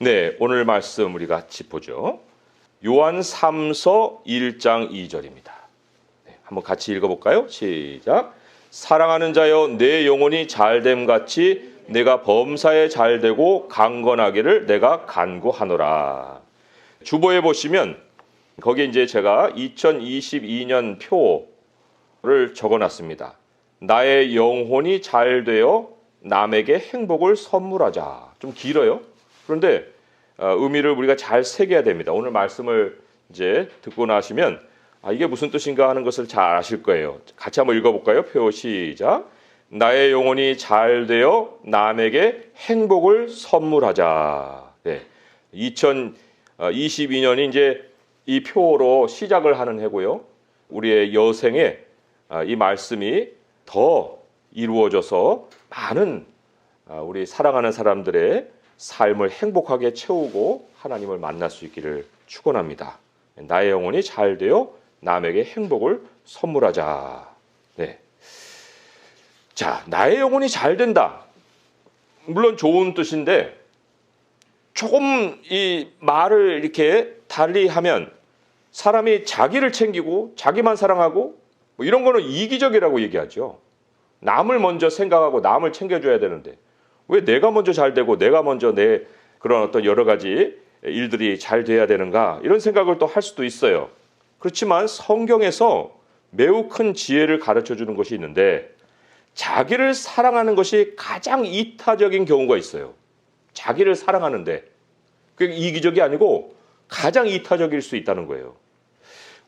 네, 오늘 말씀 우리 같이 보죠. 요한 3서 1장 2절입니다. 네, 한번 같이 읽어볼까요? 시작. 사랑하는 자여 내 영혼이 잘됨 같이 내가 범사에 잘되고 강건하기를 내가 간구하노라. 주보에 보시면 거기에 이제 제가 2022년 표를 적어놨습니다. 나의 영혼이 잘 되어 남에게 행복을 선물하자. 좀 길어요. 그런데 어, 의미를 우리가 잘 새겨야 됩니다. 오늘 말씀을 이제 듣고 나시면 아, 이게 무슨 뜻인가 하는 것을 잘 아실 거예요. 같이 한번 읽어볼까요? 표 시작. 나의 영혼이 잘 되어 남에게 행복을 선물하자. 네. 2022년이 이제 이 표로 시작을 하는 해고요. 우리의 여생에 아, 이 말씀이 더 이루어져서 많은 아, 우리 사랑하는 사람들의 삶을 행복하게 채우고 하나님을 만날 수 있기를 축원합니다. 나의 영혼이 잘 되어 남에게 행복을 선물하자. 네. 자, 나의 영혼이 잘 된다. 물론 좋은 뜻인데 조금 이 말을 이렇게 달리 하면 사람이 자기를 챙기고 자기만 사랑하고 뭐 이런 거는 이기적이라고 얘기하죠. 남을 먼저 생각하고 남을 챙겨줘야 되는데 왜 내가 먼저 잘 되고 내가 먼저 내 그런 어떤 여러 가지 일들이 잘 돼야 되는가 이런 생각을 또 할 수도 있어요. 그렇지만 성경에서 매우 큰 지혜를 가르쳐 주는 것이 있는데 자기를 사랑하는 것이 가장 이타적인 경우가 있어요. 자기를 사랑하는데 그게 이기적이 아니고 가장 이타적일 수 있다는 거예요.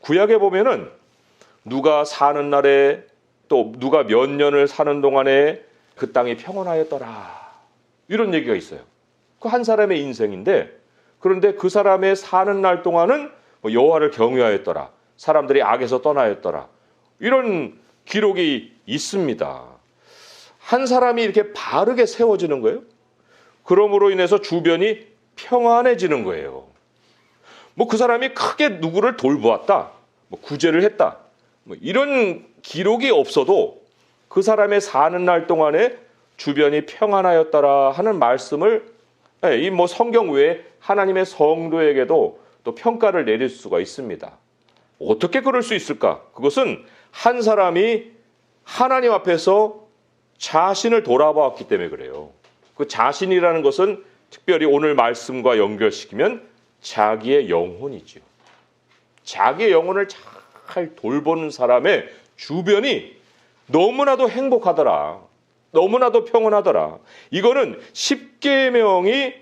구약에 보면은 누가 사는 날에 또 누가 몇 년을 사는 동안에 그 땅이 평온하였더라. 이런 얘기가 있어요. 그 한 사람의 인생인데 그런데 그 사람의 사는 날 동안은 뭐 여호와를 경외하였더라. 사람들이 악에서 떠나였더라. 이런 기록이 있습니다. 한 사람이 이렇게 바르게 세워지는 거예요. 그러므로 인해서 주변이 평안해지는 거예요. 뭐 그 사람이 크게 누구를 돌보았다, 뭐 구제를 했다, 뭐 이런 기록이 없어도 그 사람의 사는 날 동안에 주변이 평안하였더라 하는 말씀을 예, 이뭐 성경 외에 하나님의 성도에게도 또 평가를 내릴 수가 있습니다. 어떻게 그럴 수 있을까? 그것은 한 사람이 하나님 앞에서 자신을 돌아보았기 때문에 그래요. 그 자신이라는 것은 특별히 오늘 말씀과 연결시키면 자기의 영혼이죠. 자기의 영혼을 잘 돌보는 사람의 주변이 너무나도 행복하더라. 너무나도 평온하더라. 이거는 십계명이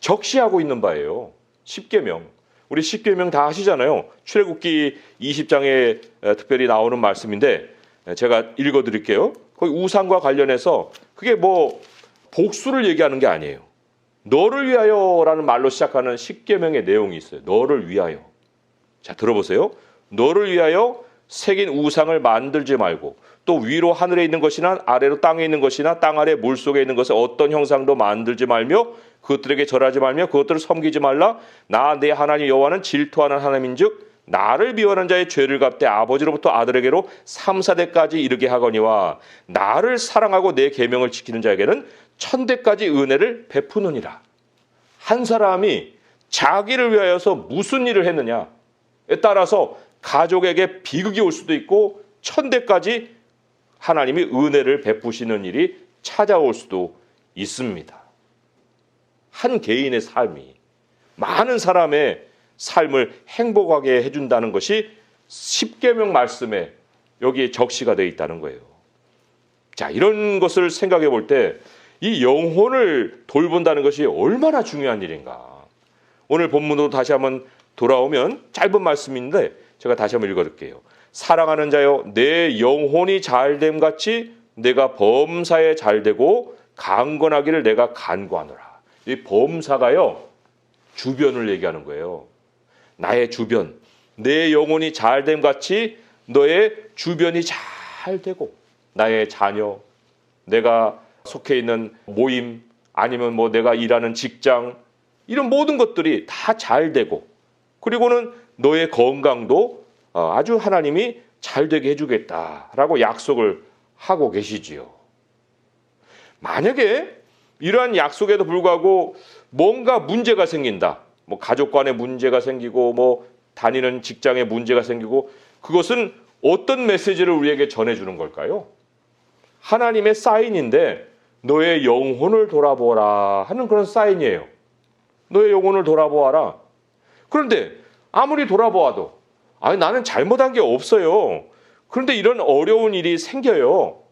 적시하고 있는 바예요. 십계명. 우리 십계명 다 아시잖아요. 출애굽기 20장에 특별히 나오는 말씀인데 제가 읽어 드릴게요. 거기 우상과 관련해서 그게 뭐 복수를 얘기하는 게 아니에요. 너를 위하여라는 말로 시작하는 십계명의 내용이 있어요. 너를 위하여. 자, 들어보세요. 너를 위하여 새긴 우상을 만들지 말고 또 위로 하늘에 있는 것이나 아래로 땅에 있는 것이나 땅 아래 물 속에 있는 것을 어떤 형상도 만들지 말며 그것들에게 절하지 말며 그것들을 섬기지 말라. 나 내 하나님 여호와는 질투하는 하나님인즉 나를 비워하는 자의 죄를 갚되 아버지로부터 아들에게로 3, 4대까지 이르게 하거니와 나를 사랑하고 내 계명을 지키는 자에게는 천대까지 은혜를 베푸느니라. 한 사람이 자기를 위하여서 무슨 일을 했느냐에 따라서 가족에게 비극이 올 수도 있고 천대까지 하나님이 은혜를 베푸시는 일이 찾아올 수도 있습니다. 한 개인의 삶이 많은 사람의 삶을 행복하게 해준다는 것이 십계명 말씀에 여기에 적시가 되어 있다는 거예요. 자, 이런 것을 생각해 볼 때 이 영혼을 돌본다는 것이 얼마나 중요한 일인가. 오늘 본문으로 다시 한번 돌아오면 짧은 말씀인데 제가 다시 한번 읽어드릴게요. 사랑하는 자여, 내 영혼이 잘됨 같이 내가 범사에 잘되고 강건하기를 내가 간구하노라. 이 범사가요 주변을 얘기하는 거예요. 나의 주변, 내 영혼이 잘됨 같이 너의 주변이 잘 되고 나의 자녀, 내가 속해 있는 모임 아니면 뭐 내가 일하는 직장 이런 모든 것들이 다 잘 되고 그리고는 너의 건강도 어, 아주 하나님이 잘 되게 해주겠다라고 약속을 하고 계시지요. 만약에 이러한 약속에도 불구하고 뭔가 문제가 생긴다. 뭐 가족 간에 문제가 생기고 뭐 다니는 직장에 문제가 생기고 그것은 어떤 메시지를 우리에게 전해주는 걸까요? 하나님의 사인인데 너의 영혼을 돌아보라 하는 그런 사인이에요. 너의 영혼을 돌아보아라. 그런데 아무리 돌아보아도 아니 나는 잘못한 게 없어요. 그런데 이런 어려운 일이 생겨요.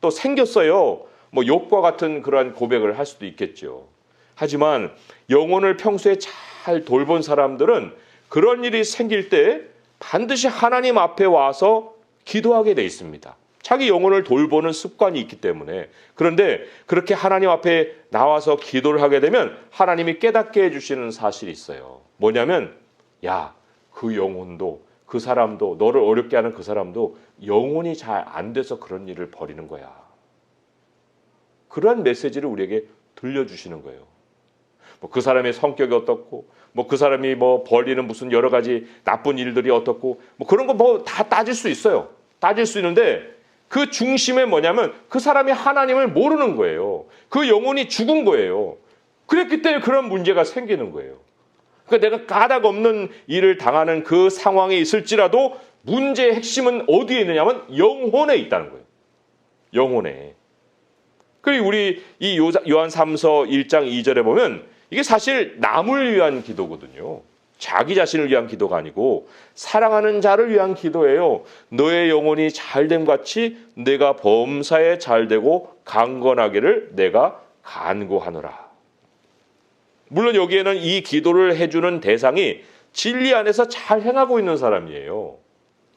또 생겼어요. 뭐 욕과 같은 그러한 고백을 할 수도 있겠죠. 하지만 영혼을 평소에 잘 돌본 사람들은 그런 일이 생길 때 반드시 하나님 앞에 와서 기도하게 돼 있습니다. 자기 영혼을 돌보는 습관이 있기 때문에 그런데 그렇게 하나님 앞에 나와서 기도를 하게 되면 하나님이 깨닫게 해주시는 사실이 있어요. 뭐냐면 야 그 영혼도 그 사람도 너를 어렵게 하는 그 사람도 영혼이 잘 안 돼서 그런 일을 벌이는 거야. 그러한 메시지를 우리에게 들려주시는 거예요. 뭐 그 사람의 성격이 어떻고, 뭐 그 사람이 뭐 벌리는 무슨 여러 가지 나쁜 일들이 어떻고, 뭐 그런 거 뭐 다 따질 수 있어요. 따질 수 있는데 그 중심에 뭐냐면 그 사람이 하나님을 모르는 거예요. 그 영혼이 죽은 거예요. 그랬기 때문에 그런 문제가 생기는 거예요. 그러니까 내가 까닭 없는 일을 당하는 그 상황에 있을지라도 문제의 핵심은 어디에 있느냐면 영혼에 있다는 거예요. 영혼에. 그리고 우리 이 요- 요한 3서 1장 2절에 보면 이게 사실 남을 위한 기도거든요. 자기 자신을 위한 기도가 아니고 사랑하는 자를 위한 기도예요. 너의 영혼이 잘됨 같이 내가 범사에 잘되고 강건하기를 내가 간구하노라. 물론 여기에는 이 기도를 해주는 대상이 진리 안에서 잘 행하고 있는 사람이에요.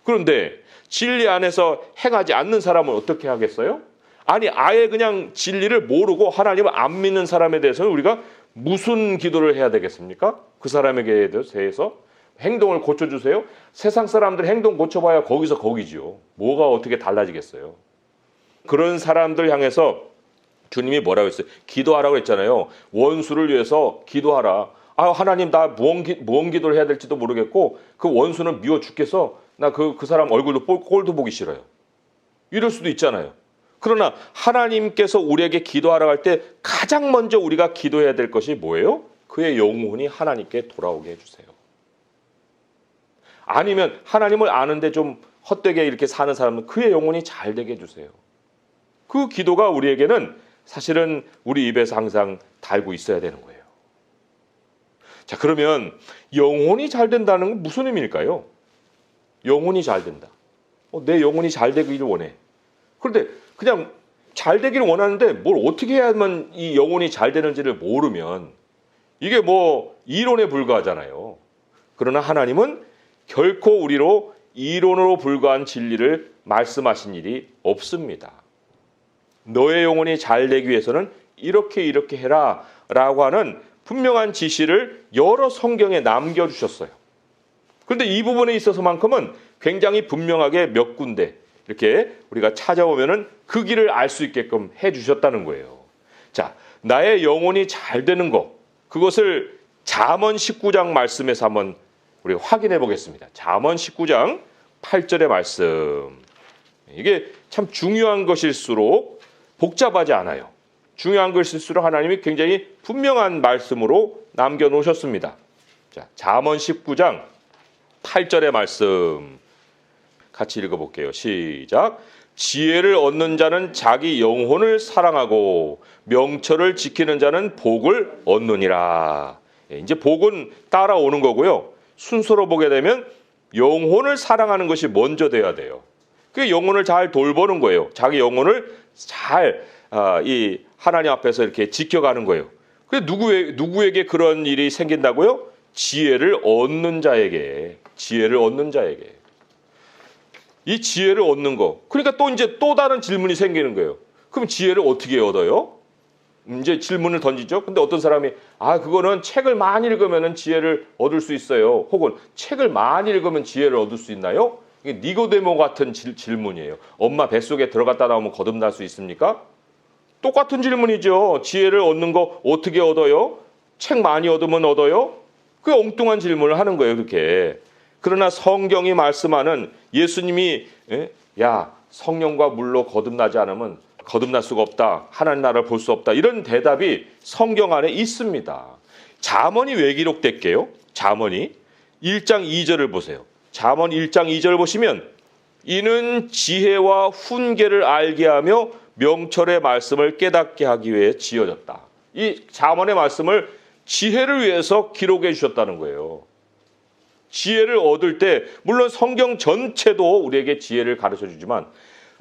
그런데 진리 안에서 행하지 않는 사람은 어떻게 하겠어요? 아니 아예 그냥 진리를 모르고 하나님을 안 믿는 사람에 대해서는 우리가 무슨 기도를 해야 되겠습니까? 그 사람에게 대해서 행동을 고쳐주세요. 세상 사람들 행동 고쳐봐야 거기서 거기지요. 뭐가 어떻게 달라지겠어요? 그런 사람들 향해서 주님이 뭐라고 했어요? 기도하라고 했잖아요. 원수를 위해서 기도하라. 아 하나님 나 무언, 기, 무언 기도를 해야 될지도 모르겠고 그 원수는 미워 죽겠어. 나 그 그 사람 얼굴도 꼴- 꼴도 보기 싫어요. 이럴 수도 있잖아요. 그러나 하나님께서 우리에게 기도하라고 할 때 가장 먼저 우리가 기도해야 될 것이 뭐예요? 그의 영혼이 하나님께 돌아오게 해주세요. 아니면 하나님을 아는데 좀 헛되게 이렇게 사는 사람은 그의 영혼이 잘 되게 해주세요. 그 기도가 우리에게는 사실은 우리 입에서 항상 달고 있어야 되는 거예요. 자, 그러면 영혼이 잘 된다는 건 무슨 의미일까요? 영혼이 잘 된다. 어, 내 영혼이 잘 되기를 원해. 그런데 그냥 잘 되기를 원하는데 뭘 어떻게 해야만 이 영혼이 잘 되는지를 모르면 이게 뭐 이론에 불과하잖아요. 그러나 하나님은 결코 우리로 이론으로 불과한 진리를 말씀하신 일이 없습니다. 너의 영혼이 잘 되기 위해서는 이렇게 이렇게 해라 라고 하는 분명한 지시를 여러 성경에 남겨주셨어요. 그런데 이 부분에 있어서만큼은 굉장히 분명하게 몇 군데 이렇게 우리가 찾아오면은 그 길을 알 수 있게끔 해주셨다는 거예요. 자, 나의 영혼이 잘 되는 것, 그것을 잠언 19장 말씀에서 한번 우리 확인해 보겠습니다. 잠언 19장 8절의 말씀. 이게 참 중요한 것일수록 복잡하지 않아요. 중요한 것일수록 하나님이 굉장히 분명한 말씀으로 남겨 놓으셨습니다. 자, 잠언 19장 8절의 말씀 같이 읽어 볼게요. 시작. 지혜를 얻는 자는 자기 영혼을 사랑하고 명철을 지키는 자는 복을 얻느니라. 예, 이제 복은 따라오는 거고요. 순서로 보게 되면 영혼을 사랑하는 것이 먼저 돼야 돼요. 그 영혼을 잘 돌보는 거예요. 자기 영혼을 잘 아, 이 하나님 앞에서 이렇게 지켜가는 거예요. 그 누구에 누구에게 그런 일이 생긴다고요? 지혜를 얻는 자에게 지혜를 얻는 자에게 이 지혜를 얻는 거. 그러니까 또 이제 또 다른 질문이 생기는 거예요. 그럼 지혜를 어떻게 얻어요? 이제 질문을 던지죠. 근데 어떤 사람이 아 그거는 책을 많이 읽으면 지혜를 얻을 수 있어요. 혹은 책을 많이 읽으면 지혜를 얻을 수 있나요? 니고데모 같은 질, 질문이에요. 엄마 뱃속에 들어갔다 나오면 거듭날 수 있습니까? 똑같은 질문이죠. 지혜를 얻는 거 어떻게 얻어요? 책 많이 얻으면 얻어요? 그 엉뚱한 질문을 하는 거예요. 그렇게. 그러나 성경이 말씀하는 예수님이 예? 야 성령과 물로 거듭나지 않으면 거듭날 수가 없다. 하나님 나라를 볼 수 없다. 이런 대답이 성경 안에 있습니다. 잠언이 왜 기록됐게요? 잠언이 1장 2절을 보세요. 잠언 1장 2절 보시면 이는 지혜와 훈계를 알게 하며 명철의 말씀을 깨닫게 하기 위해 지어졌다. 이 잠언의 말씀을 지혜를 위해서 기록해 주셨다는 거예요. 지혜를 얻을 때 물론 성경 전체도 우리에게 지혜를 가르쳐 주지만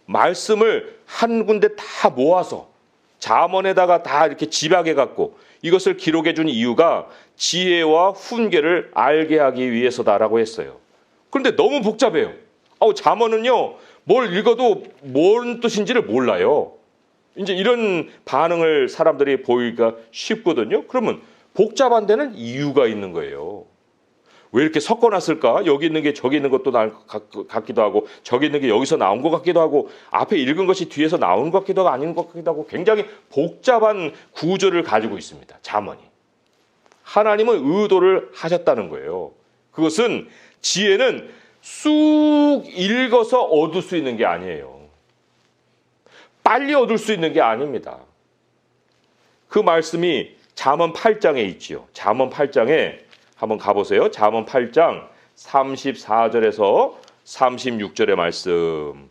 말씀을 한 군데 다 모아서 잠언에다가 다 이렇게 집약해 갖고 이것을 기록해 준 이유가 지혜와 훈계를 알게 하기 위해서다라고 했어요. 그런데 너무 복잡해요. 아우 잠언은요. 뭘 읽어도 뭔 뜻인지를 몰라요. 이제 이런 반응을 사람들이 보이기가 쉽거든요. 그러면 복잡한 데는 이유가 있는 거예요. 왜 이렇게 섞어놨을까? 여기 있는 게 저기 있는 것도 나 같기도 하고 저기 있는 게 여기서 나온 것 같기도 하고 앞에 읽은 것이 뒤에서 나온 것 같기도 하고 아닌 것 같기도 하고 굉장히 복잡한 구조를 가지고 있습니다. 잠언이. 하나님은 의도를 하셨다는 거예요. 그것은 지혜는 쑥 읽어서 얻을 수 있는 게 아니에요. 빨리 얻을 수 있는 게 아닙니다. 그 말씀이 잠언 8장에 있지요. 잠언 8장에 한번 가보세요. 잠언 8장 34절에서 36절의 말씀.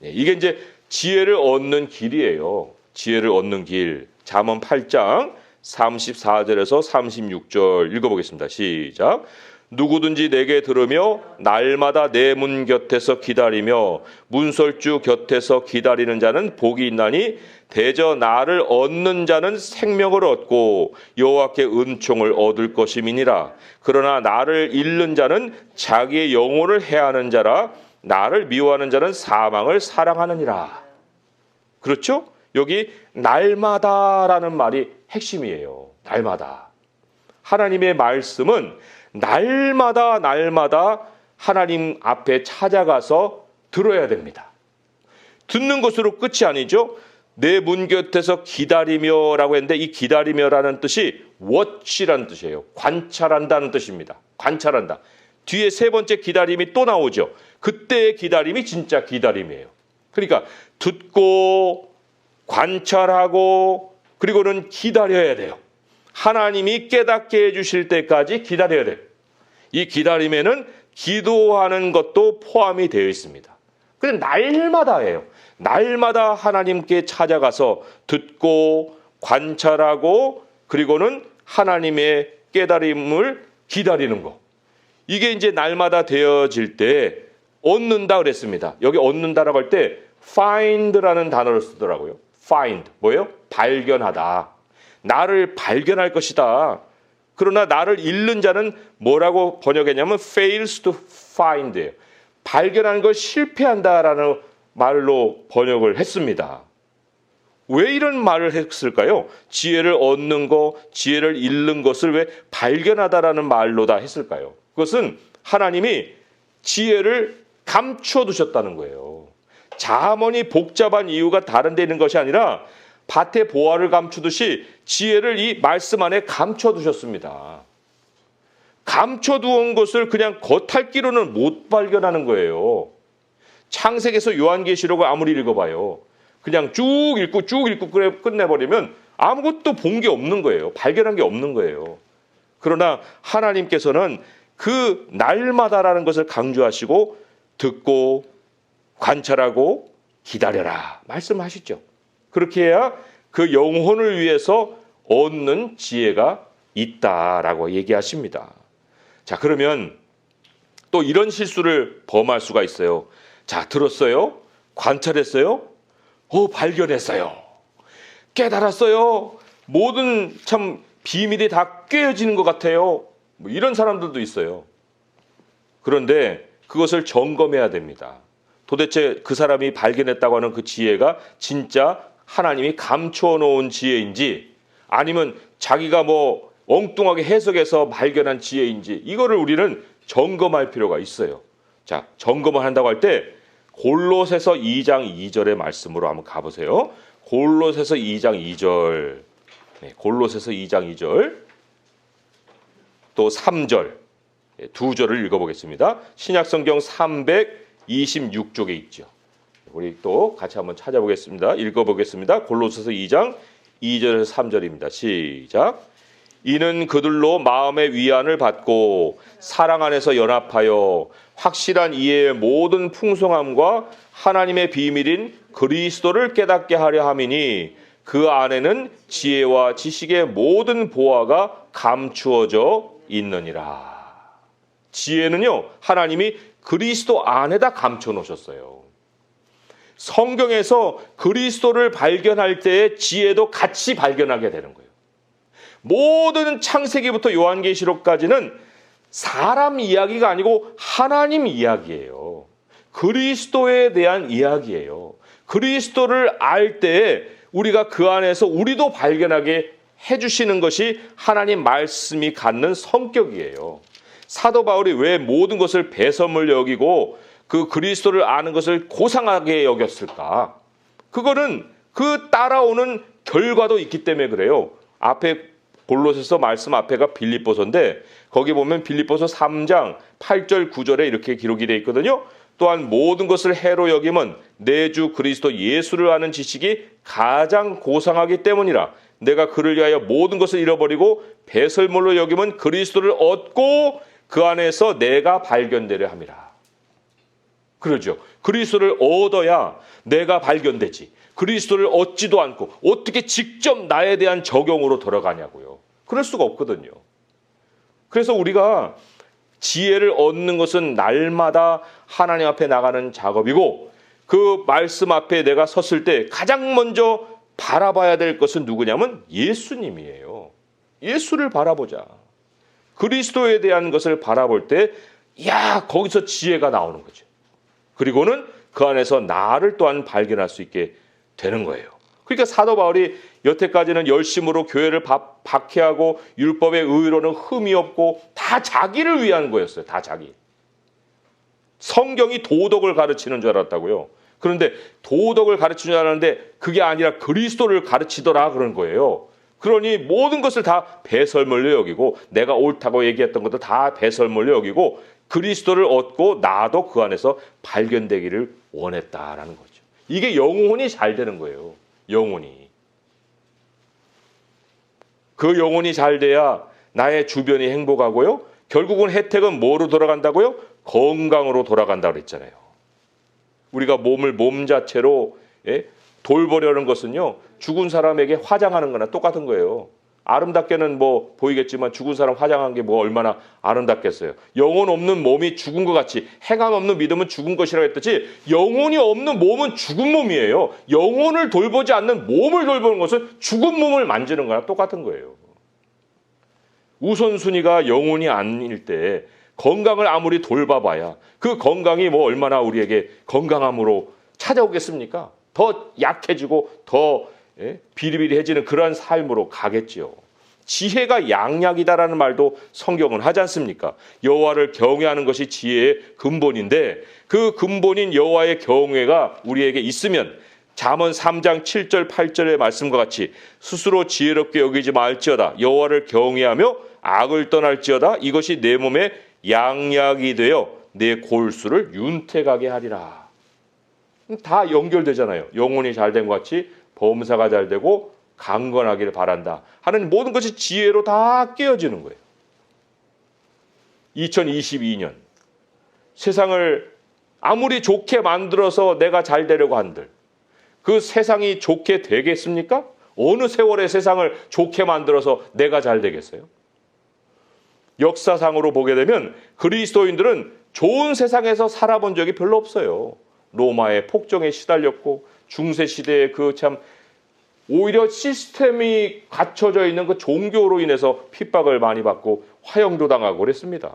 네, 이게 이제 지혜를 얻는 길이에요. 지혜를 얻는 길. 잠언 8장 34절에서 36절 읽어보겠습니다. 시작. 누구든지 내게 들으며 날마다 내 문 곁에서 기다리며 문설주 곁에서 기다리는 자는 복이 있나니 대저 나를 얻는 자는 생명을 얻고 여호와께 은총을 얻을 것임이니라 그러나 나를 잃는 자는 자기의 영혼을 해하는 자라 나를 미워하는 자는 사망을 사랑하느니라 그렇죠? 여기 날마다라는 말이 핵심이에요. 날마다. 하나님의 말씀은 날마다 날마다 하나님 앞에 찾아가서 들어야 됩니다. 듣는 것으로 끝이 아니죠. 내 문 곁에서 기다리며라고 했는데 이 기다리며라는 뜻이 watch라는 뜻이에요. 관찰한다는 뜻입니다. 관찰한다. 뒤에 세 번째 기다림이 또 나오죠. 그때의 기다림이 진짜 기다림이에요. 그러니까 듣고 관찰하고 그리고는 기다려야 돼요. 하나님이 깨닫게 해주실 때까지 기다려야 돼요. 이 기다림에는 기도하는 것도 포함이 되어 있습니다. 근데 날마다예요. 날마다 하나님께 찾아가서 듣고 관찰하고 그리고는 하나님의 깨달음을 기다리는 거. 이게 이제 날마다 되어질 때 얻는다 그랬습니다. 여기 얻는다라고 할 때 find라는 단어를 쓰더라고요. find 뭐예요? 발견하다. 나를 발견할 것이다. 그러나 나를 잃는 자는 뭐라고 번역했냐면 fails to find예요. 발견하는 걸 실패한다라는 말로 번역을 했습니다. 왜 이런 말을 했을까요? 지혜를 얻는 거, 지혜를 잃는 것을 왜 발견하다라는 말로 다 했을까요? 그것은 하나님이 지혜를 감춰 두셨다는 거예요. 자문이 복잡한 이유가 다른 데 있는 것이 아니라 밭의 보화를 감추듯이 지혜를 이 말씀 안에 감춰 두셨습니다. 감춰 두은 것을 그냥 겉핥기로는 못 발견하는 거예요. 창세기에서 요한계시록을 아무리 읽어봐요. 그냥 쭉 읽고 쭉 읽고 끝내버리면 아무것도 본 게 없는 거예요. 발견한 게 없는 거예요. 그러나 하나님께서는 그 날마다라는 것을 강조하시고 듣고 관찰하고 기다려라 말씀하시죠. 그렇게 해야 그 영혼을 위해서 얻는 지혜가 있다라고 얘기하십니다. 자, 그러면 또 이런 실수를 범할 수가 있어요. 자, 들었어요? 관찰했어요? 오, 발견했어요. 깨달았어요. 모든 참 비밀이 다 꿰어지는 것 같아요. 뭐 이런 사람들도 있어요. 그런데 그것을 점검해야 됩니다. 도대체 그 사람이 발견했다고 하는 그 지혜가 진짜 하나님이 감추어 놓은 지혜인지 아니면 자기가 뭐 엉뚱하게 해석해서 발견한 지혜인지 이거를 우리는 점검할 필요가 있어요. 자, 점검을 한다고 할 때 골로새서 2장 2절의 말씀으로 한번 가보세요. 골로새서 2장 2절, 네, 골로새서 2장 2절, 또 3절 두 절을 읽어보겠습니다. 신약성경 326쪽에 있죠. 우리 또 같이 한번 찾아보겠습니다. 읽어보겠습니다. 골로새서 2장 2절에서 3절입니다. 시작. 이는 그들로 마음의 위안을 받고 사랑 안에서 연합하여 확실한 이해의 모든 풍성함과 하나님의 비밀인 그리스도를 깨닫게 하려 함이니 그 안에는 지혜와 지식의 모든 보화가 감추어져 있느니라. 지혜는요, 하나님이 그리스도 안에다 감춰 놓으셨어요. 성경에서 그리스도를 발견할 때의 지혜도 같이 발견하게 되는 거예요. 모든 창세기부터 요한계시록까지는 사람 이야기가 아니고 하나님 이야기예요. 그리스도에 대한 이야기예요. 그리스도를 알때 우리가 그 안에서 우리도 발견하게 해주시는 것이 하나님 말씀이 갖는 성격이에요. 사도 바울이 왜 모든 것을 배설물 여기고 그 그리스도를 아는 것을 고상하게 여겼을까? 그거는 그 따라오는 결과도 있기 때문에 그래요. 앞에 골로새서 말씀 앞에가 빌립보서인데 거기 보면 빌립보서 3장 8절 9절에 이렇게 기록이 되어 있거든요. 또한 모든 것을 해로 여김은 내 주 그리스도 예수를 아는 지식이 가장 고상하기 때문이라 내가 그를 위하여 모든 것을 잃어버리고 배설물로 여김은 그리스도를 얻고 그 안에서 내가 발견되려 함이라. 그러죠. 그리스도를 얻어야 내가 발견되지. 그리스도를 얻지도 않고 어떻게 직접 나에 대한 적용으로 들어가냐고요. 그럴 수가 없거든요. 그래서 우리가 지혜를 얻는 것은 날마다 하나님 앞에 나가는 작업이고 그 말씀 앞에 내가 섰을 때 가장 먼저 바라봐야 될 것은 누구냐면 예수님이에요. 예수를 바라보자. 그리스도에 대한 것을 바라볼 때, 야, 거기서 지혜가 나오는 거죠. 그리고는 그 안에서 나를 또한 발견할 수 있게 되는 거예요. 그러니까 사도 바울이 여태까지는 열심으로 교회를 박- 박해하고 율법의 의로는 흠이 없고 다 자기를 위한 거였어요. 다 자기. 성경이 도덕을 가르치는 줄 알았다고요. 그런데 도덕을 가르치는 줄 알았는데 그게 아니라 그리스도를 가르치더라 그런 거예요. 그러니 모든 것을 다 배설물로 여기고 내가 옳다고 얘기했던 것도 다 배설물로 여기고 그리스도를 얻고 나도 그 안에서 발견되기를 원했다라는 거죠. 이게 영혼이 잘 되는 거예요. 영혼이. 그 영혼이 잘 돼야 나의 주변이 행복하고요. 결국은 혜택은 뭐로 돌아간다고요? 건강으로 돌아간다 그랬잖아요. 우리가 몸을 몸 자체로 예? 돌보려는 것은요. 죽은 사람에게 화장하는 거나 똑같은 거예요. 아름답게는 뭐 보이겠지만 죽은 사람 화장한 게 뭐 얼마나 아름답겠어요. 영혼 없는 몸이 죽은 것 같이 행함 없는 믿음은 죽은 것이라고 했듯이 영혼이 없는 몸은 죽은 몸이에요. 영혼을 돌보지 않는 몸을 돌보는 것은 죽은 몸을 만지는 거랑 똑같은 거예요. 우선순위가 영혼이 아닐 때 건강을 아무리 돌봐봐야 그 건강이 뭐 얼마나 우리에게 건강함으로 찾아오겠습니까? 더 약해지고 더 예? 비리비리해지는 그러한 삶으로 가겠지요. 지혜가 양약이다라는 말도 성경은 하지 않습니까? 여호와를 경외하는 것이 지혜의 근본인데 그 근본인 여호와의 경외가 우리에게 있으면 잠언 3장 7절 8절의 말씀과 같이 스스로 지혜롭게 여기지 말지어다 여호와를 경외하며 악을 떠날지어다 이것이 내 몸에 양약이 되어 내 골수를 윤택하게 하리라. 다 연결되잖아요. 영혼이 잘 된 것 같이 범사가 잘 되고 강건하기를 바란다 하는 모든 것이 지혜로 다 깨어지는 거예요. 2022년 세상을 아무리 좋게 만들어서 내가 잘 되려고 한들 그 세상이 좋게 되겠습니까? 어느 세월의 세상을 좋게 만들어서 내가 잘 되겠어요? 역사상으로 보게 되면 그리스도인들은 좋은 세상에서 살아본 적이 별로 없어요. 로마의 폭정에 시달렸고 중세 시대의 그 참 오히려 시스템이 갖춰져 있는 그 종교로 인해서 핍박을 많이 받고 화형도 당하고 그랬습니다.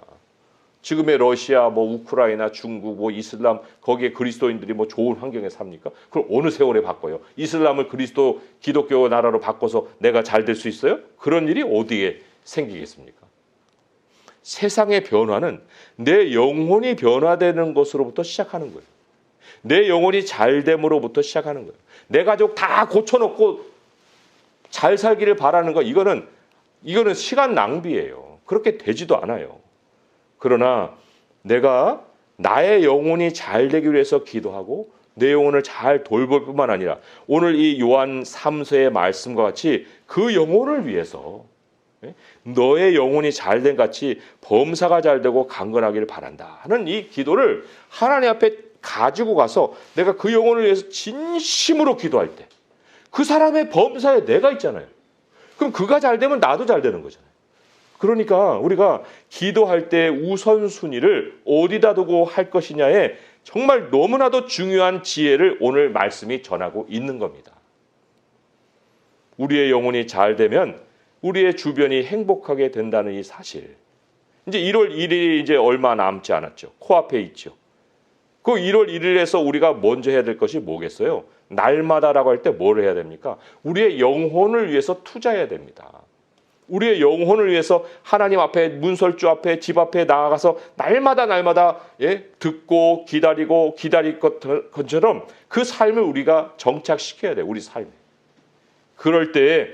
지금의 러시아, 뭐 우크라이나, 중국, 뭐 이슬람 거기에 그리스도인들이 뭐 좋은 환경에 삽니까? 그럼 어느 세월에 바꿔요? 이슬람을 그리스도 기독교 나라로 바꿔서 내가 잘 될 수 있어요? 그런 일이 어디에 생기겠습니까? 세상의 변화는 내 영혼이 변화되는 것으로부터 시작하는 거예요. 내 영혼이 잘됨으로부터 시작하는 거예요. 내 가족 다 고쳐놓고 잘 살기를 바라는 거 이거는 이거는 시간 낭비예요. 그렇게 되지도 않아요. 그러나 내가 나의 영혼이 잘 되기 위해서 기도하고 내 영혼을 잘 돌볼 뿐만 아니라 오늘 이 요한 3서의 말씀과 같이 그 영혼을 위해서 예? 너의 영혼이 잘 된 같이 범사가 잘 되고 강건하기를 바란다 하는 이 기도를 하나님 앞에 가지고 가서 내가 그 영혼을 위해서 진심으로 기도할 때 그 사람의 범사에 내가 있잖아요. 그럼 그가 잘 되면 나도 잘 되는 거잖아요. 그러니까 우리가 기도할 때 우선순위를 어디다 두고 할 것이냐에 정말 너무나도 중요한 지혜를 오늘 말씀이 전하고 있는 겁니다. 우리의 영혼이 잘 되면 우리의 주변이 행복하게 된다는 이 사실. 이제 1월 1일이 이제 얼마 남지 않았죠. 코앞에 있죠. 그 1월 1일에서 우리가 먼저 해야 될 것이 뭐겠어요? 날마다라고 할 때 뭘 해야 됩니까? 우리의 영혼을 위해서 투자해야 됩니다. 우리의 영혼을 위해서 하나님 앞에 문설주 앞에 집 앞에 나아가서 날마다 날마다 예, 듣고 기다리고 기다릴 것- 것처럼 그 삶을 우리가 정착시켜야 돼 우리 삶에. 그럴 때에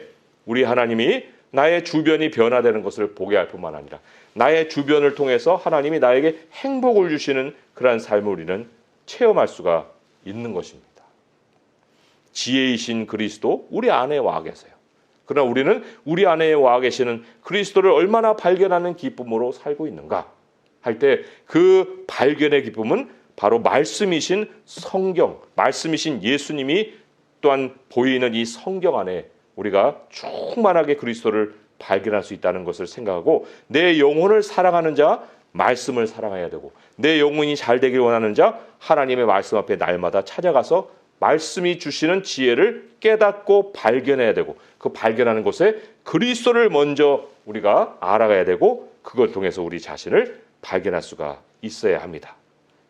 우리 하나님이 나의 주변이 변화되는 것을 보게 할 뿐만 아니라 나의 주변을 통해서 하나님이 나에게 행복을 주시는 그러한 삶을 우리는 체험할 수가 있는 것입니다. 지혜이신 그리스도 우리 안에 와 계세요. 그러나 우리는 우리 안에 와 계시는 그리스도를 얼마나 발견하는 기쁨으로 살고 있는가 할 때 그 발견의 기쁨은 바로 말씀이신 성경, 말씀이신 예수님이 또한 보이는 이 성경 안에 우리가 충만하게 그리스도를 발견할 수 있다는 것을 생각하고 내 영혼을 사랑하는 자 말씀을 사랑해야 되고 내 영혼이 잘 되길 원하는 자 하나님의 말씀 앞에 날마다 찾아가서 말씀이 주시는 지혜를 깨닫고 발견해야 되고 그 발견하는 곳에 그리스도를 먼저 우리가 알아가야 되고 그걸 통해서 우리 자신을 발견할 수가 있어야 합니다.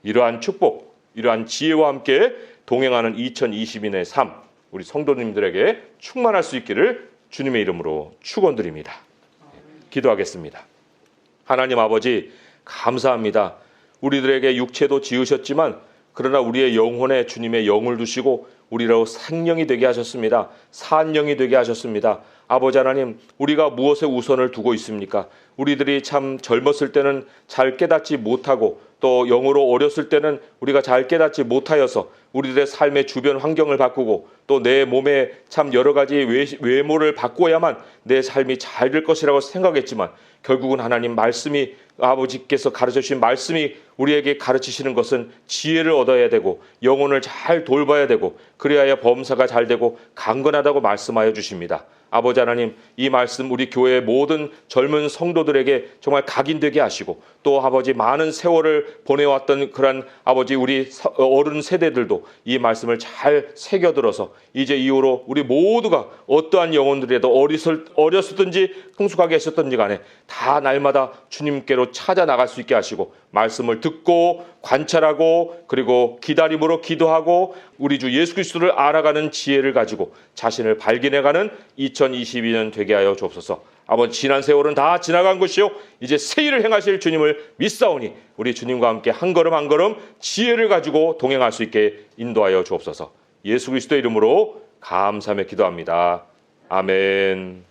이러한 축복, 이러한 지혜와 함께 동행하는 2022년의 삶 우리 성도님들에게 충만할 수 있기를 주님의 이름으로 축원드립니다. 기도하겠습니다. 하나님 아버지 감사합니다. 우리들에게 육체도 지으셨지만 그러나 우리의 영혼에 주님의 영을 두시고 우리로 생명이 되게 하셨습니다. 산영이 되게 하셨습니다. 아버지 하나님, 우리가 무엇에 우선을 두고 있습니까? 우리들이 참 젊었을 때는 잘 깨닫지 못하고 또 영으로 어렸을 때는 우리가 잘 깨닫지 못하여서 우리들의 삶의 주변 환경을 바꾸고 또 내 몸에 참 여러 가지 외, 외모를 바꾸어야만 내 삶이 잘 될 것이라고 생각했지만 결국은 하나님 말씀이 아버지께서 가르쳐 주신 말씀이 우리에게 가르치시는 것은 지혜를 얻어야 되고 영혼을 잘 돌봐야 되고 그래야 범사가 잘 되고 강건하다고 말씀하여 주십니다. 아버지 하나님 이 말씀 우리 교회의 모든 젊은 성도들에게 정말 각인되게 하시고 또 아버지 많은 세월을 보내왔던 그런 아버지 우리 서- 어른 세대들도 이 말씀을 잘 새겨들어서 이제 이후로 우리 모두가 어떠한 영혼들에도 어리설, 어렸었든지 성숙하게 했었든지 간에 다 날마다 주님께로 찾아 나갈 수 있게 하시고 말씀을 듣고 관찰하고 그리고 기다림으로 기도하고 우리 주 예수 그리스도를 알아가는 지혜를 가지고 자신을 발견해가는 2022년 되게 하여 주옵소서. 아버지 지난 세월은 다 지나간 것이요 이제 새 일을 행하실 주님을 믿사오니 우리 주님과 함께 한 걸음 한 걸음 지혜를 가지고 동행할 수 있게 인도하여 주옵소서. 예수 그리스도 이름으로 감사하며 기도합니다. 아멘.